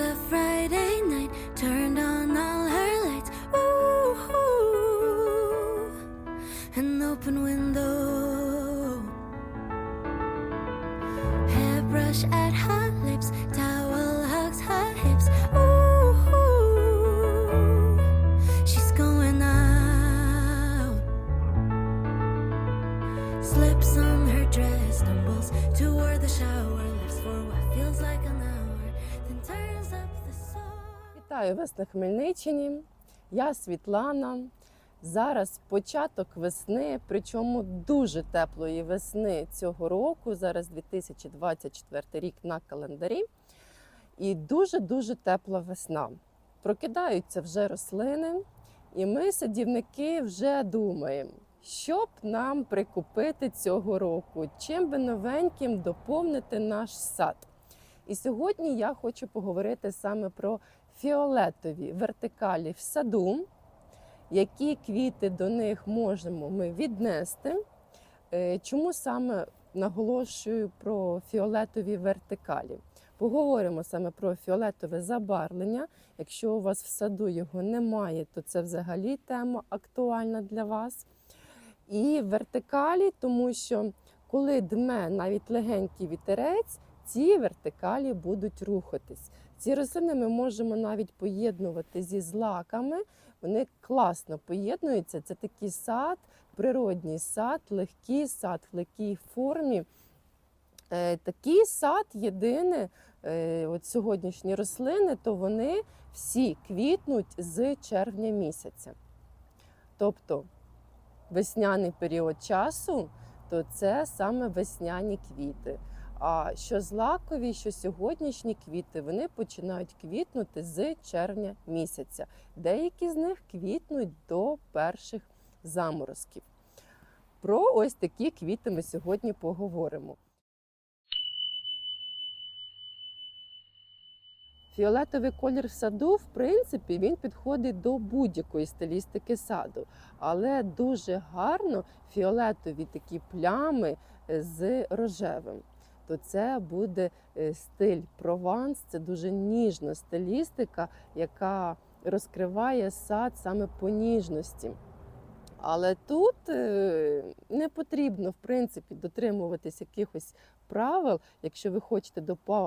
a Friday вас на Хмельниччині. Я Світлана. Зараз початок весни, причому дуже теплої весни цього року. Зараз 2024 рік на календарі. І дуже-дуже тепла весна. Прокидаються вже рослини, і ми, садівники, вже думаємо, що б нам прикупити цього року, чим би новеньким доповнити наш сад. І сьогодні я хочу поговорити саме про фіолетові вертикалі в саду, які квіти до них можемо ми віднести. Е, Чому саме наголошую про фіолетові вертикалі? Поговоримо саме про фіолетове забарвлення. Якщо у вас в саду його немає, то це взагалі тема актуальна для вас. І вертикалі, тому що коли дме навіть легенький вітерець, ці вертикалі будуть рухатись. Ці рослини ми можемо навіть поєднувати зі злаками. Вони класно поєднуються. Це такий сад, природній сад, легкий сад в легкій формі. Е, Такий сад єдине, от сьогоднішні рослини, то вони всі квітнуть з червня місяця. Тобто весняний період часу, то це саме весняні квіти. А що злакові, що сьогоднішні квіти, вони починають квітнути з червня місяця. Деякі з них квітнуть до перших заморозків. Про ось такі квіти ми сьогодні поговоримо. Фіолетовий колір в саду, в принципі, він підходить до будь-якої стилістики саду, але дуже гарно фіолетові такі плями е, з рожевим. То це буде е, стиль прованс, це дуже ніжна стилістика, яка розкриває сад саме по ніжності. Але тут е, не потрібно в принципі дотримуватись якихось правил. Якщо ви хочете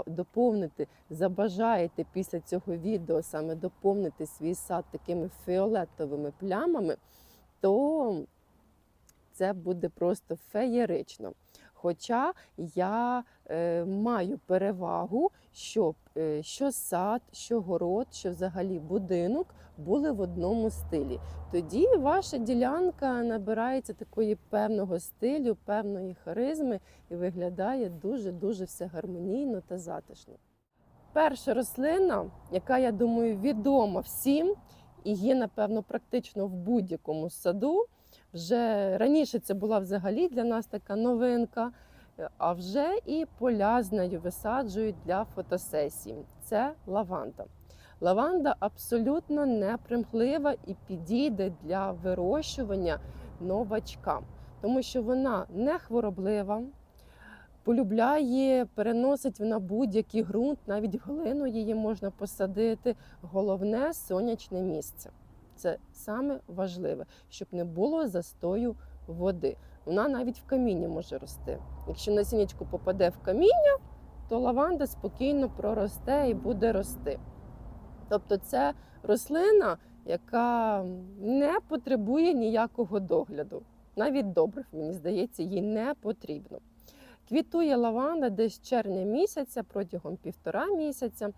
доповнити, забажаєте після цього відео саме доповнити свій сад такими фіолетовими плямами, то це буде просто феєрично. Хоча я е, маю перевагу, щоб е, що сад, що город, що взагалі будинок були в одному стилі. Тоді ваша ділянка набирається такої певного стилю, певної харизми і виглядає дуже-дуже все гармонійно та затишно. Перша рослина, яка, я думаю, відома всім і є, напевно, практично в будь-якому саду. Вже раніше це була взагалі для нас така новинка, е, а вже і поля з нею висаджують для фотосесій. Це лаванда. Лаванда абсолютно непримхлива і підійде для вирощування новачкам, тому що вона не хвороблива, полюбляє, переносить вона будь-який ґрунт, навіть глину її можна посадити. Головне сонячне місце. Це саме важливе, щоб не було застою води. Вона навіть в камінні може рости. Якщо насіннячко попаде в каміння, то лаванда спокійно проросте і буде рости. Тобто це рослина, яка не потребує ніякого догляду. Навіть добрив, мені здається, їй не потрібно. Квітує лаванда десь червня місяця протягом півтора місяця.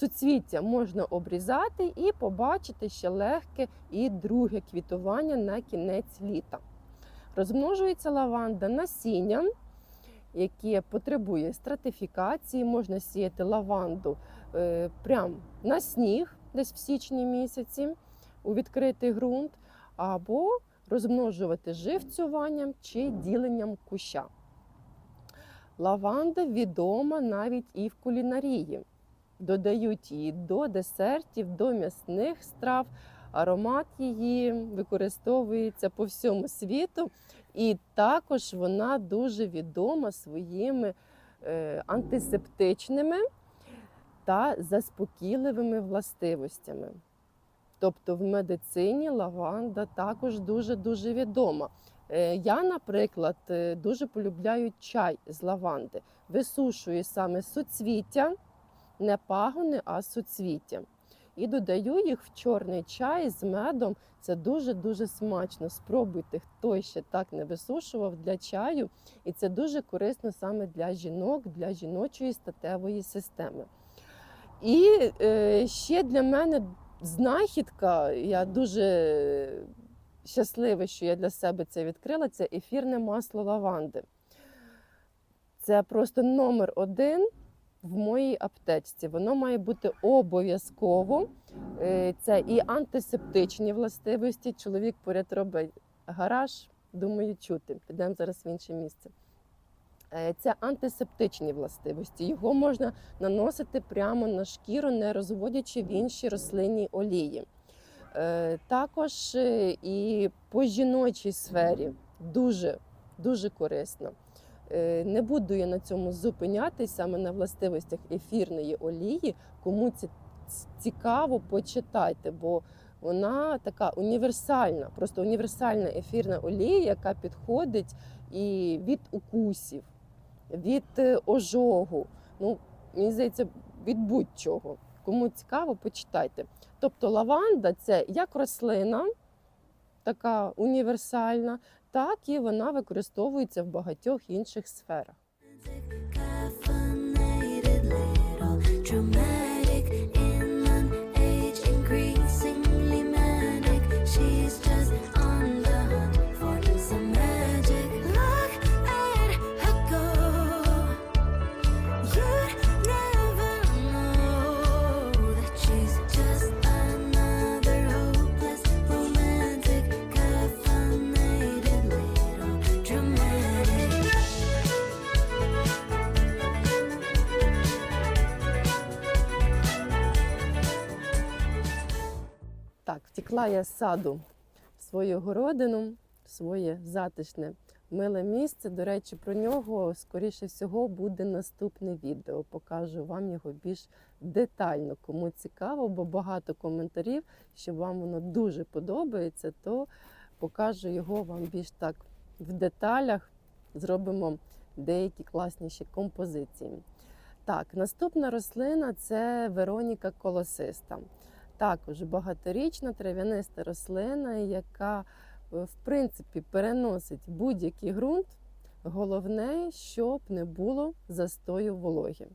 Суцвіття можна обрізати і побачити ще легке і друге квітування на кінець літа. Розмножується лаванда насінням, яке потребує стратифікації. Можна сіяти лаванду е, прямо на сніг, десь в січні місяці, у відкритий ґрунт, або розмножувати живцюванням чи діленням куща. Лаванда відома навіть і в кулінарії. Додають її до десертів, до м'ясних страв. Аромат її використовується по всьому світу. І також вона дуже відома своїми е, антисептичними та заспокійливими властивостями. Тобто в медицині лаванда також дуже-дуже відома. Е, Я, наприклад, е, дуже полюбляю чай з лаванди. Висушую саме суцвіття, не пагони, а суцвіття. І додаю їх в чорний чай з медом. Це дуже-дуже смачно. Спробуйте, хто ще так не висушував для чаю. І це дуже корисно саме для жінок, для жіночої статевої системи. І е, ще для мене знахідка, я дуже щаслива, що я для себе це відкрила. Це ефірне масло лаванди. Це просто номер один в моїй аптечці. Воно має бути обов'язково. Е, Це і антисептичні властивості. Чоловік поряд робить гараж, думаю, чути. Підемо зараз в інше місце. Е, Це антисептичні властивості. Його можна наносити прямо на шкіру, не розводячи в інші рослинні олії. Е, Також і по жіночій сфері дуже, дуже корисно. Е, Не буду я на цьому зупинятись саме на властивостях ефірної олії. Кому це цікаво, почитайте, бо вона така універсальна, просто універсальна ефірна олія, яка підходить і від укусів, від е, ожогу. Ну, мені здається, від будь-чого. Кому цікаво, почитайте. Тобто лаванда це як рослина, така універсальна, так і вона використовується в багатьох інших сферах. Втекла я з саду в свою городину, в своє затишне миле місце. До речі, про нього, скоріше всього, буде наступне відео. Покажу вам його більш детально. Кому цікаво, бо багато коментарів, що вам воно дуже подобається, то покажу його вам більш так в деталях. Зробимо деякі класніші композиції. Так, наступна рослина це Вероніка колосиста також багаторічна трав'яниста рослина, яка е, в принципі переносить будь-який ґрунт. Головне, щоб не було застою вологи.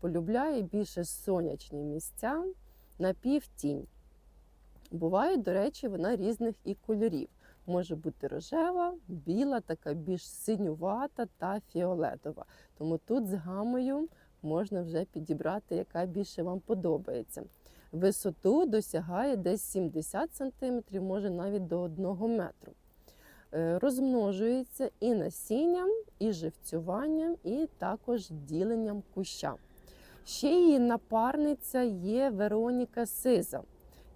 Полюбляє більше сонячні місця на півтінь. Буває, до речі, вона різних і кольорів. Може бути рожева, біла, така більш синювата та фіолетова. Тому тут з гамою можна вже підібрати, яка більше вам подобається висоту досягає десь 70 см, може навіть до 1 метру. Е, Розмножується і насінням, і живцюванням, і також діленням куща. Ще її напарниця є Вероніка Сиза.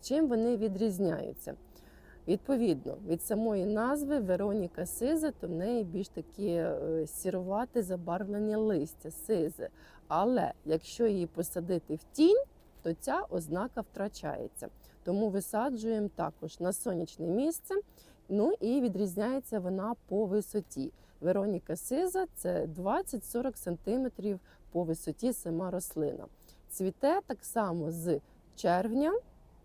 Чим вони відрізняються? Відповідно, від самої назви Вероніка Сиза, то в неї більш таке е, сірувате забарвлення листя, сизе. Але якщо її посадити в тінь, то ця ознака втрачається. Тому висаджуємо також на сонячне місце. Ну і відрізняється вона по висоті. Вероніка Сиза це 20-40 см по висоті сама рослина. Цвіте так само з червня,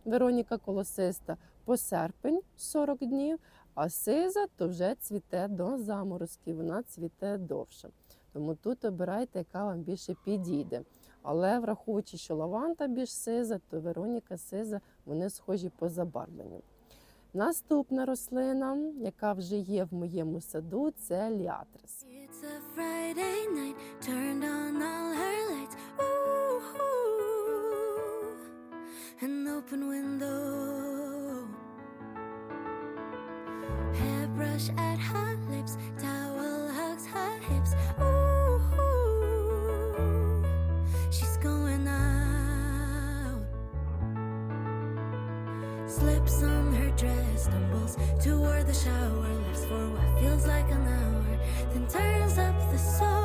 Вероніка колосиста, по серпень 40 днів, а сиза то вже цвіте до заморозків, вона цвіте довше. Тому тут обирайте, яка вам більше підійде. Але враховуючи, що лаванта більш сиза, то Вероніка сиза, вони схожі по забарвленню. Наступна рослина, яка вже є в моєму саду, це ліатрис. Hairbrush at her lips, the shower, lives for what feels like an hour, then turns up the song.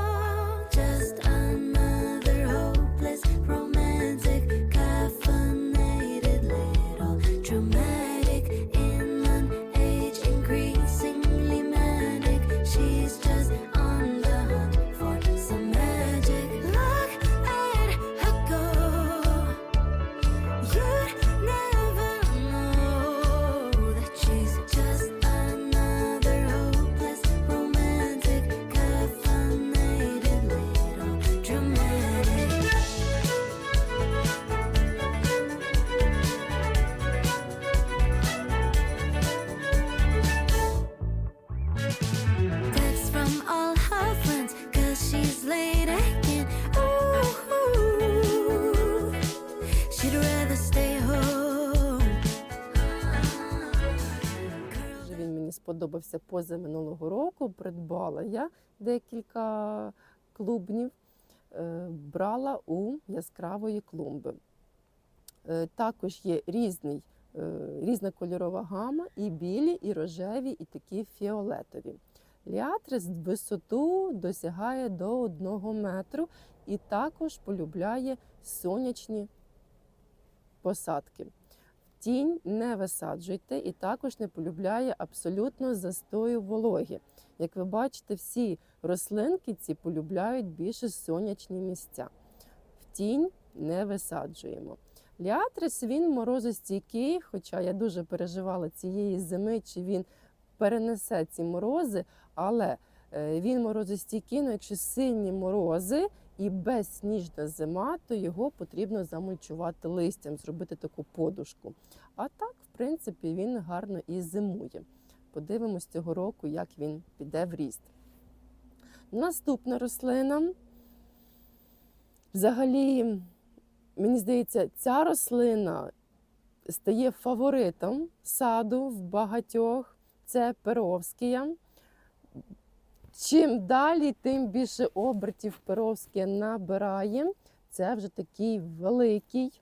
Сподобався позаминулого року. Придбала я декілька клубнів, е, брала у яскравої клумби. Е, Також є різний, е, різна кольорова гама, і білі, і рожеві, і такі фіолетові. Ліатрис висоту досягає до 1 метру і також полюбляє сонячні посадки. Тінь не висаджуйте і також не полюбляє абсолютно застою вологи. Як ви бачите, всі рослинки ці полюбляють більше сонячні місця. В тінь не висаджуємо. Ліатрис він морозостійкий, хоча я дуже переживала цієї зими, чи він перенесе ці морози, але е, він морозостійкий, ну якщо сильні морози і безсніжна зима, то його потрібно замульчувати листям, зробити таку подушку. А так, в принципі, він гарно і зимує. Подивимось цього року, як він піде в ріст. Наступна рослина. Взагалі, мені здається, ця рослина стає фаворитом саду в багатьох. Це перовськія. Чим далі, тим більше обертів перовське набирає. Це вже такий великий.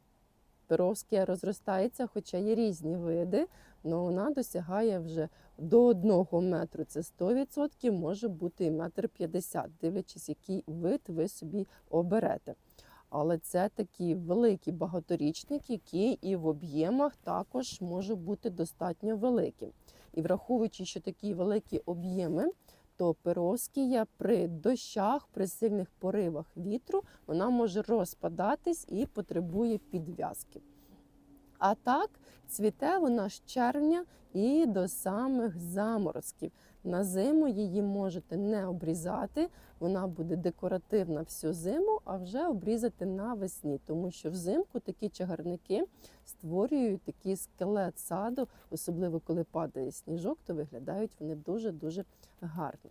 Перовське розростається, хоча є різні види, але вона досягає вже до одного метру. Це 100%, може бути і метр 50, дивлячись, який вид ви собі оберете. Але це такий великий багаторічник, який і в об'ємах також може бути достатньо великим. І враховуючи, що такі великі об'єми, то пероскія при дощах, при сильних поривах вітру, вона може розпадатись і потребує підв'язки. А так, цвіте вона з червня і до самих заморозків. На зиму її можете не обрізати, вона буде декоративна всю зиму, а вже обрізати навесні, тому що взимку такі чагарники створюють такий скелет саду, особливо коли падає сніжок, то виглядають вони дуже-дуже гарно.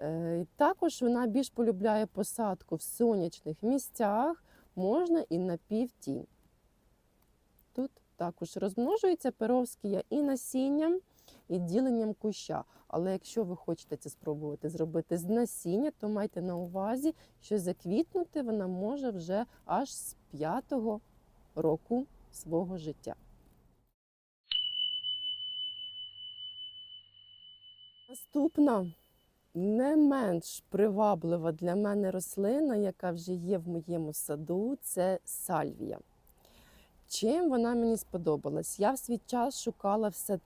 Е, Також вона більш полюбляє посадку в сонячних місцях, можна і на півтінь. Тут також розмножується перовськія і насінням, і діленням куща. Але якщо ви хочете це спробувати зробити з насіння, то майте на увазі, що заквітнути вона може вже аж з п'ятого року свого життя. Наступна не менш приваблива для мене рослина, яка вже є в моєму саду, це сальвія. Чим вона мені сподобалась? Я в свій час шукала все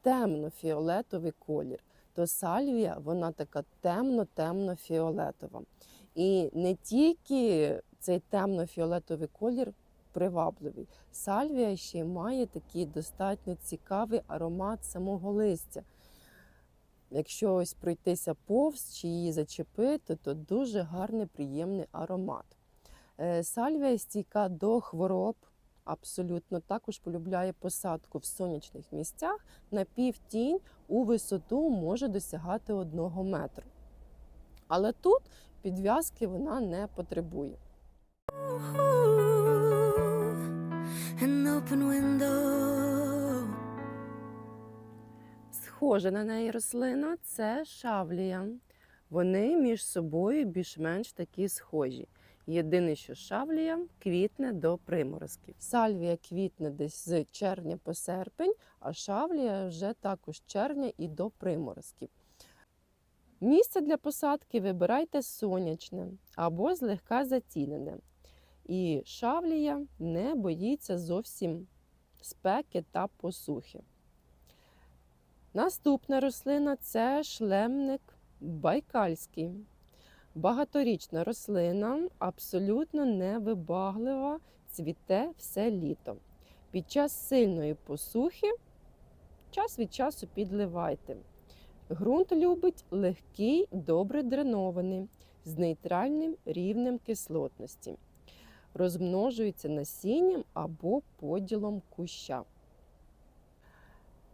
темно-фіолетовий колір. То сальвія, вона така темно-темно-фіолетова. І не тільки цей темно-фіолетовий колір привабливий, сальвія ще має такий достатньо цікавий аромат самого листя. Якщо ось пройтися повз чи її зачепити, то дуже гарний приємний аромат. Е, Сальвія стійка до хвороб, абсолютно також полюбляє посадку в сонячних місцях на півтінь у висоту може досягати одного метру. Але тут підв'язки вона не потребує. An open window. Схожа на неї рослина це шавлія. Вони між собою більш-менш такі схожі. Єдине, що шавлія квітне до приморозків. Сальвія квітне десь з червня по серпень, а шавлія вже також червня і до приморозків. Місце для посадки вибирайте сонячне або злегка затінене. І шавлія не боїться зовсім спеки та посухи. Наступна рослина це шлемник байкальський. Багаторічна рослина, абсолютно невибаглива, цвіте все літо. Під час сильної посухи час від часу підливайте. Ґрунт любить легкий, добре дренований, з нейтральним рівнем кислотності. Розмножується насінням або поділом куща.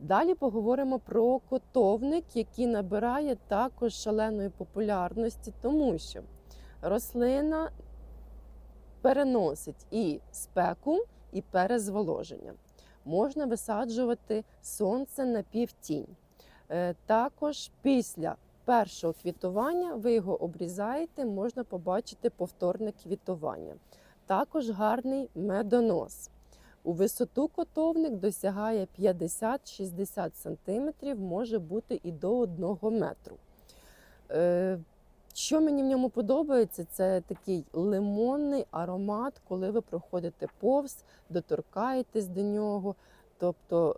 Далі поговоримо про котовник, який набирає також шаленої популярності, тому що рослина переносить і спеку, і перезволоження. Можна висаджувати сонце на півтінь. Е, Також після першого квітування ви його обрізаєте, можна побачити повторне квітування. Також гарний медонос. У висоту котовник досягає 50-60 см, може бути і до 1 метру. Е, Що мені в ньому подобається, це такий лимонний аромат, коли ви проходите повз, доторкаєтесь до нього. Тобто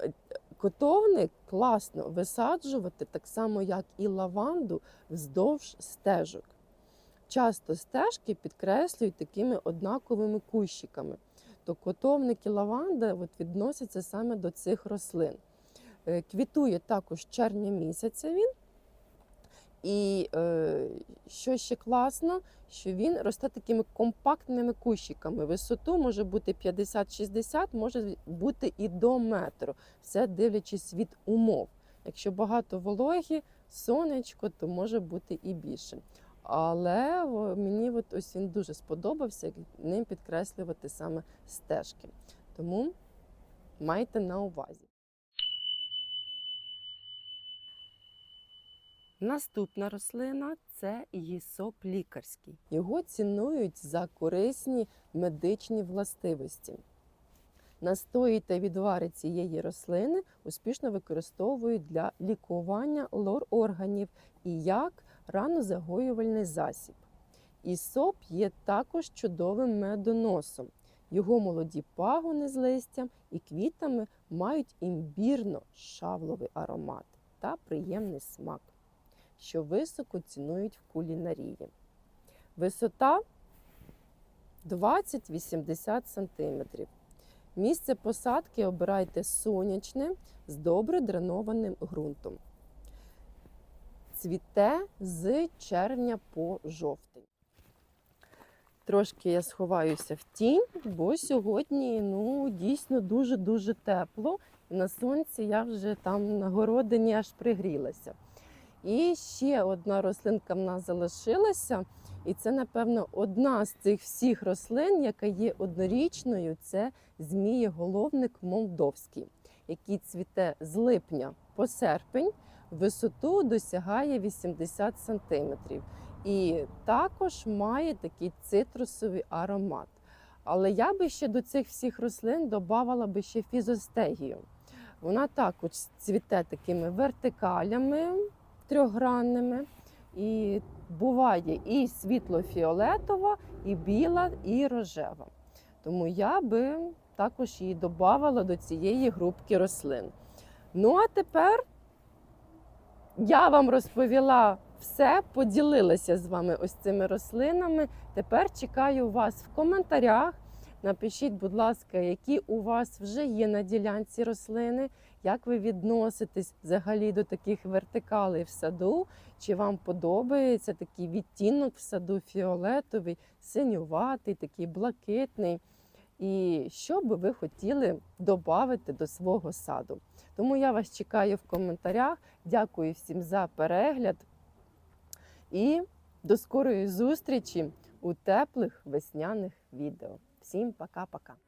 е, котовник класно висаджувати, так само як і лаванду, вздовж стежок. Часто стежки підкреслюють такими однаковими кущиками. То котовник і лаванда от відносяться саме до цих рослин. Е, Квітує також червня місяця він. І е, що ще класно, що він росте такими компактними кущиками. Висоту може бути 50-60, може бути і до метру, все дивлячись від умов. Якщо багато вологі, сонечко, то може бути і більше. Але мені от ось він дуже сподобався, як ним підкреслювати саме стежки. Тому майте на увазі. Наступна рослина це гісоп лікарський. Його цінують за корисні медичні властивості. Настої та відвари цієї рослини успішно використовують для лікування лор органів і як ранозагоювальний засіб. Ісоп є також чудовим медоносом. Його молоді пагони з листям і квітами мають імбірно-шавловий аромат та приємний смак, що високо цінують в кулінарії. Висота 20-80 см. Місце посадки обирайте сонячне з добре дренованим ґрунтом. Цвіте з червня по жовтень. Трошки я сховаюся в тінь, бо сьогодні ну, дійсно дуже-дуже тепло. На сонці я вже там на городині аж пригрілася. І ще одна рослинка в нас залишилася. І це, напевно, одна з цих всіх рослин, яка є однорічною, це змієголовник молдовський, який цвіте з липня по серпень, висоту досягає 80 см. І також має такий цитрусовий аромат. Але я би ще до цих всіх рослин додавала би ще фізостегію. Вона також цвіте такими вертикалями трьохгранними. І буває і світло-фіолетова, і біла, і рожева. Тому я би також її додавала до цієї групки рослин. Ну а тепер я вам розповіла все, поділилася з вами ось цими рослинами. Тепер чекаю вас в коментарях. Напишіть, будь ласка, які у вас вже є на ділянці рослини, як ви відноситесь взагалі до таких вертикалей в саду? Чи вам подобається такий відтінок в саду фіолетовий, синюватий, такий блакитний? І що би ви хотіли додати до свого саду? Тому я вас чекаю в коментарях. Дякую всім за перегляд і до скорої зустрічі у теплих весняних відео. Всім пока-пока!